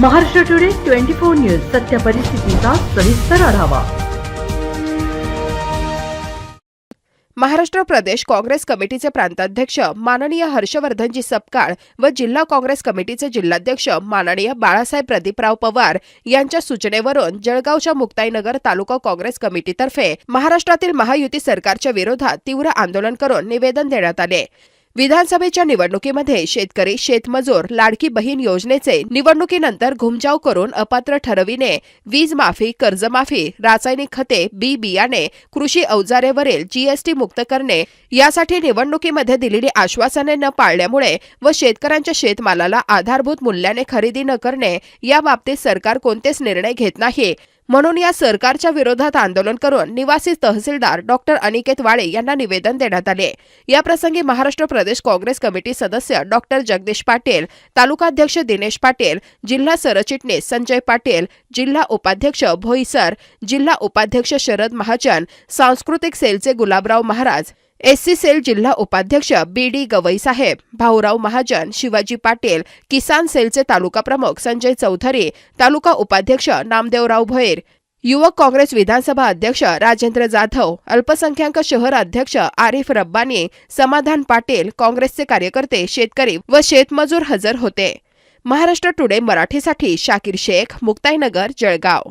Maharashtra today twenty four news सत्य परिस्थितीचा सविस्तर आढावा. महाराष्ट्र प्रदेश काँग्रेस कमिटीचे प्रांताध्यक्ष माननीय हर्षवर्धनजी सपकाळ व जिल्हा काँग्रेस कमिटीचे जिल्हाध्यक्ष माननीय बाळासाहेब प्रदीपराव पवार यांच्या सूचनेवरून जळगावच्या मुक्ताईनगर तालुका काँग्रेस कमिटीतर्फे महाराष्ट्रातील महायुती सरकारच्या विरोधात तीव्र आंदोलन करून निवेदन देण्यात आले. विधानसभेच्या निवडणुकीमध्ये शेतकरी शेतमजूर लाडकी बहीण योजनेचे निवडणुकीनंतर घुमजाव करून अपात्र ठरविणे वीज माफी कर्जमाफी रासायनिक खते बी बियाणे कृषी अवजारेवरील जीएसटी मुक्त करणे यासाठी निवडणुकीमध्ये दिलेली आश्वासने न पाळल्यामुळे व शेतकऱ्यांच्या शेतमालाला आधारभूत मूल्याने खरेदी न करणे याबाबतीत सरकार कोणतेच निर्णय घेत नाही. म्हणून या सरकारच्या विरोधात आंदोलन करून निवासी तहसीलदार डॉक्टर अनिकेत वाळे यांना निवेदन देण्यात आले. याप्रसंगी महाराष्ट्र प्रदेश काँग्रेस कमिटी सदस्य डॉक्टर जगदीश पाटील तालुकाध्यक्ष दिनेश पाटील जिल्हा सरचिटणीस संजय पाटील जिल्हा उपाध्यक्ष भोईसर जिल्हा उपाध्यक्ष शरद महाजन सांस्कृतिक सेलचे गुलाबराव महाराज एससी सेल जिल्हा उपाध्यक्ष बी डी गवई साहेब भाऊराव महाजन शिवाजी पाटील किसान सेलचे तालुका प्रमुख संजय चौधरी तालुका उपाध्यक्ष नामदेवराव भोईर युवक काँग्रेस विधानसभा अध्यक्ष राजेंद्र जाधव अल्पसंख्याक शहर अध्यक्ष आरिफ रब्बानी समाधान पाटील काँग्रेसचे कार्यकर्ते शेतकरी व शेतमजूर हजर होते. महाराष्ट्र टुडे मराठीसाठी शाकीर शेख मुक्ताईनगर जळगाव.